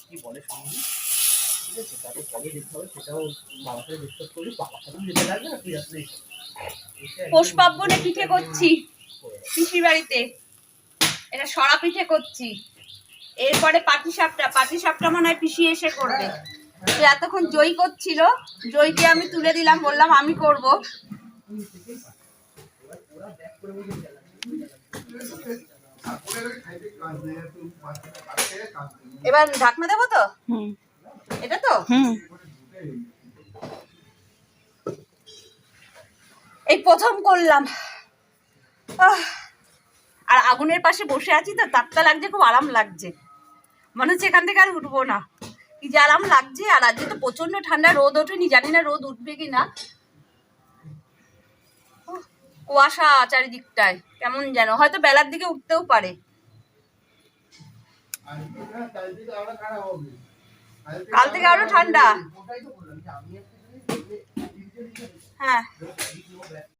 কি বলে শুনবি ঠিক আছে তারপর কবে যেতে হবে সেটাও বাবার সাথে ডিসকাস করবি বাবার সাথেও যেতে লাগবে না তুই আসলে পোষ পার্বণে পিঠে করছি। করে পিসির বাড়িতে। এটা সরা পিঠে করছি। এরপরে পাটি সাপটা পাটি সাপটা মনে হয় পিসি এসে করবে। তো এতক্ষণ জই করছিল জইকে আমি তুলে দিলাম বললাম আমি করব। এবার ঢাকনা দেবো তো? এটা তো? এই প্রথম করলাম। আর আগুনের পাশে বসে আছি তো তাপটা লাগছে খুব আরাম লাগছে। মনে হচ্ছে এখান থেকে আর উঠবো না। কি যে আরাম লাগছে আর আজকে তো প্রচণ্ড ঠান্ডা রোদ ওঠেনি জানি না রোদ উঠবে কি না কুয়াশা চারিদিকটায় কেমন যেন। হয়তো বেলার দিকে উঠতেও পারে। কাল থেকে আরও ঠান্ডা। হ্যাঁ।